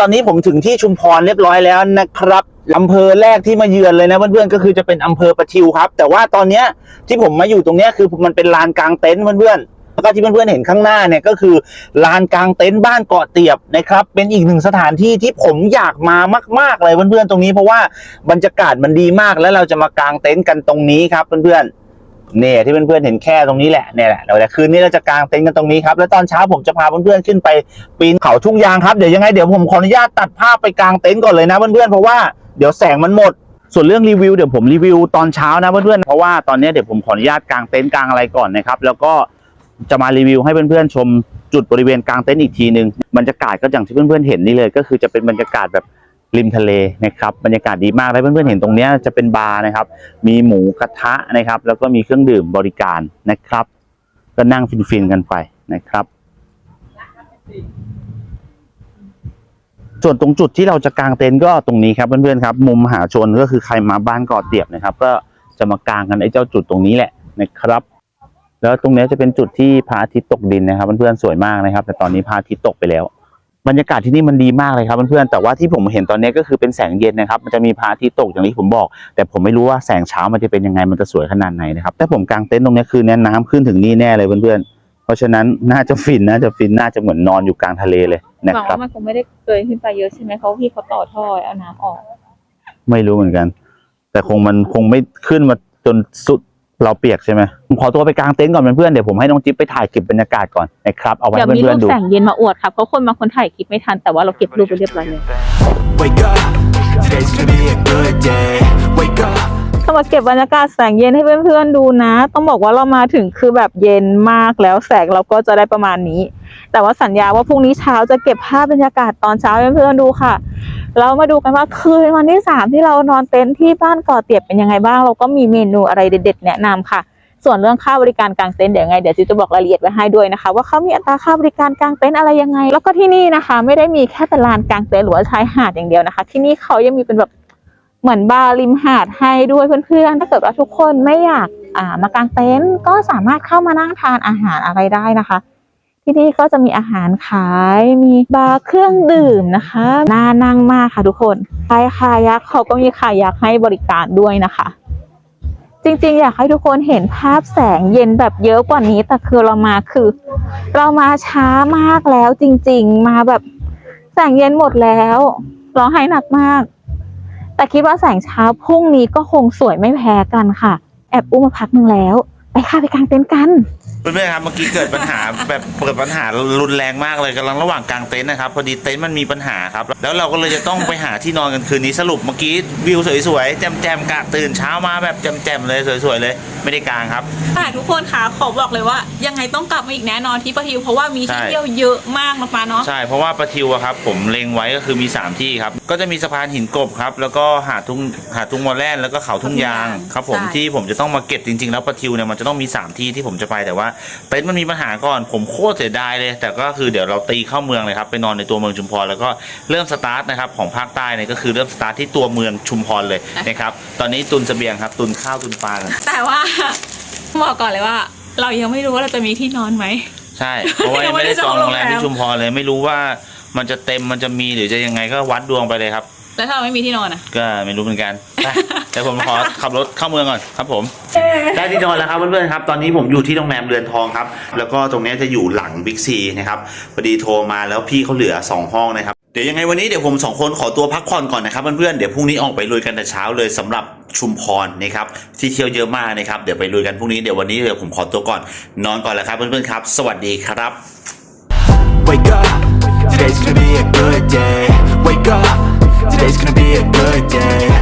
ตอนนี้ผมถึงที่ชุมพรเรียบร้อยแล้วนะครับอำเภอแรกที่มาเยือนเลยนะเพื่อนๆก็คือจะเป็นอำเภอประทิวครับ แต่ว่าตอนเนี้ยที่ผมมาอยู่ตรงเนี้ยคือมันเป็นลานกลางเต็นท์เพื่อนๆแล้วก็ที่เพื่อนๆเห็นข้างหน้าเนี่ยก็คือลานกลางเต็นท์บ้านเกาะเตียบนะครับ เป็นอีกหนึ่งสถานที่ที่ผมอยากมามาก ๆเลยเพื่อนๆตรงนี้เพราะว่าบรรยากาศมันดีมากแล้วเราจะมากางเต็นท์กันตรงนี้ครับเพื่อนๆ เนี่ยที่เพื่อนๆเห็นแค่ตรงนี้แหละเนี่ยแหละเดี๋ยวคืนนี้เราจะกางเต็นท์กันตรงนี้ครับแล้วตอนเช้าผมจะพาเพื่อนๆขึ้นไปปีนเขาทุ่งยางครับเดี๋ยวยังไงเดี๋ยวผมขออนุญาตตัดภาพไปกางเต็นท์ก่อนเลยนะเพื่อนๆเพราะว่าเดี๋ยวแสงมันหมดส่วนเรื่องรีวิวเดี๋ยวผมรีวิวตอนเช้านะเพื่อนๆเพราะว่าตอนนี้เดี๋ยวผมขออนุญาตกางเต็นท์กางอะไรก่อนนะครับแล้วก็จะมารีวิวให้เพื่อนๆชมจุดบริเวณกางเต็นท์อีกทีหนึ่งบรรยากาศก็อย่างที่เพื่อนๆเห็นนี่เลย ก็คือจะเป็นบรรยากาศแบบ ริมทะเลนะครับบรรยากาศดีมากแล้วเพื่อนๆเห็นตรงนี้จะเป็นบาร์นะครับ มีหมูกระทะนะครับ แล้วก็มีเครื่องดื่มบริการนะครับ ก็นั่งฟินๆกันไปนะครับส่วนตรงจุดที่เราจะกางเต็นท์ก็ตรงนี้ครับเพื่อนๆครับมุมมหาชนก็คือใครมาบ้านเกาะเตียบนะครับ ก็จะมากางกันไอ้เจ้าจุดตรงนี้แหละนะครับ แล้วตรงนี้จะเป็นจุดที่พระอาทิตย์ตกดินนะครับเพื่อนๆสวยมากนะครับ แต่ตอนนี้พระอาทิตย์ตกไปแล้ว บรรยากาศที่นี่มันดีมากเลยครับเพื่อนๆแต่ว่าที่ผมเห็นตอนนี้ก็คือเป็นแสงเย็นนะครับ มันจะมีพระอาทิตย์ตกอย่างที่ผมบอก แต่ผมไม่รู้ว่าแสงเช้ามันจะเป็นยังไงมันจะสวยขนาดไหนนะครับแต่ผมกางเต็นท์ตรงนี้คือแน่น้ำขึ้นถึงนี่แน่เลยเพื่อนๆเพราะฉะนั้นน่าจะฟินน่าจะฟินน่าจะเหมือนนอนอยู่กลางทะเลเลยนะหวังครับ ว่ามันคงไม่ได้เกยขึ้นไปเยอะใช่ไหมเขาะพี่เขาต่อท่อเอาน้ำออก ไม่รู้เหมือนกัน แต่คงมันคงไม่ขึ้นมาจนสุด เราเปียกใช่ไหมผมขอตัวไปกางเต็นท์ก่อนเพื่อนๆเดี๋ยวผมให้น้องจิ๊บไปถ่ายเก็บบรรยากาศก่อนนะครับเอาไว้เดี๋ยวให้มีเพื่รูอนปๆดู แสงเย็นมาอวดครับเพราะคนบางคนถ่ายคลิปไม่ทันแต่ว่าเราเก็บรูปไปเรียบร้อยเลย Wake up, มาเก็บบรรยากาศแสงเย็นให้เพื่อนๆดูนะ ต้องบอกว่าเรามาถึงคือแบบเย็นมากแล้วแสงเราก็จะได้ประมาณนี้ แต่ว่าสัญญาว่าพรุ่งนี้เช้าจะเก็บภาพบรรยากาศตอนเช้าให้เพื่อนๆดูค่ะ เรามาดูกันว่าคืนวันที่สามที่เรานอนเต็นท์ที่บ้านก่อเตียบเป็นยังไงบ้าง เราก็มีเมนูอะไรเด็ดๆแนะนำค่ะ ส่วนเรื่องค่าบริการกลางเต็นท์เดี๋ยวยังไงเดี๋ยวจิ๊จะบอกรายละเอียดไว้ให้ด้วยนะคะ ว่าเขามีอัตราค่าบริการกลางเต็นท์อะไรยังไง แล้วก็ที่นี่นะคะ ไม่ได้มีแค่เป็นลานกลางเต็นท์หรือว่าชายหาดอย่างเดียวนะคะ ที่นี่เขายังมีเป็นแบบ เหมือนบาร์ริมหาดให้ด้วยเพื่อนๆ ถ้าเกิดว่าทุกคนไม่อยากามากางเต็นท์ก็สามารถเข้ามานั่งทานอาหารอะไรได้นะคะ ที่นี่ก็จะมีอาหารขาย มีบาร์เครื่องดื่มนะคะน่านั่งมากค่ะทุกคนใครคายักเขาก็มีคายักให้บริการด้วยนะคะ จริงๆ อยากให้ทุกคนเห็นภาพแสงเย็นแบบเยอะกว่านี้ แต่คือเรามาคือ เรามาช้ามากแล้วจริง ๆ มาแบบแสงเย็นหมดแล้วร้องไห้หนักมาก แต่คิดว่าแสงเช้าพรุ่งนี้ก็คงสวยไม่แพ้กันค่ะ แอบอุ้มมาพักหนึ่งแล้ว ไปค่ะไปกางเต็นท์กัน เพื่อนๆครับเมื่อกี้เกิดปัญหาแบบเปิดปัญหารุนแรงมากเลยกำลังระหว่างกลางเต็นท์นะครับพอดีเต็นท์มันมีปัญหาครับ แล้วเราก็เลยจะต้องไปหาที่นอนกันคืนนี้สรุปเมื่อกี้วิวสวยๆแจ่มๆกะตื่นเช้ามาแบบแจ่มๆเลยสวยๆเลย ไม่ได้กลางครับแต่ทุกคนคะขอบอกเลยว่า ยังไงต้องกลับมาอีกแน่นอนที่ปะทิวเพราะว่ามีที่ใช่เที่ยวเยอะมากนะปาเนาะใช่เพราะว่าปะทิวอะครับผมเล็งไว้ก็คือมี 3 ที่ครับก็จะมีสะพานหินกบครับแล้วก็หาดทุ่งหาดทุ่งมอแลนแล้วก็เขาทุ่งยางครับผมใช่ที่ผมจะต้องมาเก็บจริง ๆ แล้วปะทิวเนี่ยมันจะต้องมี 3 ที่ที่ผมจะไปแต่ว่าเต็นท์มันมีปัญหาก่อนผมโคตรเสียดายเลย แต่ก็คือเดี๋ยวเราตีเข้าเมืองเลยครับไปนอนในตัวเมืองชุมพรแล้วก็เริ่มสตาร์ทนะครับของภาคใต้เนี่ยก็คือเริ่มสตาร์ทที่ตัวเมืองชุมพรเลยนะครับตอนนี้ตุนเสบียงครับตุนข้าวตุนปลากันแต่ว่าบอกก่อนเลยว่า เรายังไม่รู้ว่าเราจะมีที่นอนไหมใช่เพราะว่ายังไม่ได้จองโรงแรมที่ชุมพรเลยไม่รู้ว่ามันจะเต็มมันจะมีหรือจะยังไงก็วัดดวงไปเลยครับ แล้วถ้าเราไม่มีที่นอนอะ ก็ไม่รู้เหมือนกันไปแต่ผมขอขับรถเข้าเมืองก่อนครับผม ได้ที่นอนแล้วครับเพื่อนๆครับ ตอนนี้ผมอยู่ที่โรงแรมเรือนทองครับ แล้วก็ตรงเนี้ยจะอยู่หลังบิ๊กซีนะครับพอดีโทรมาแล้วพี่เขาเหลือ 2 ห้องนะครับ เดี๋ยวยังไงวันนี้เดี๋ยวผมสองคนขอตัวพักผ่อนก่อนนะครับเพื่อนๆเดี๋ยวพรุ่งนี้ออกไปลุยกันแต่เช้าเลยสำหรับชุมพรนะครับที่เที่ยวเยอะมากนะครับเดี๋ยวไปลุยกันพรุ่งนี้เดี๋ยววันนี้เดี๋ยวผมขอตัวก่อนนอนก่อนแล้วครับเพื่อนๆครับ สวัสดีครับ Wake up, today's gonna be a good day. Wake up, a good day.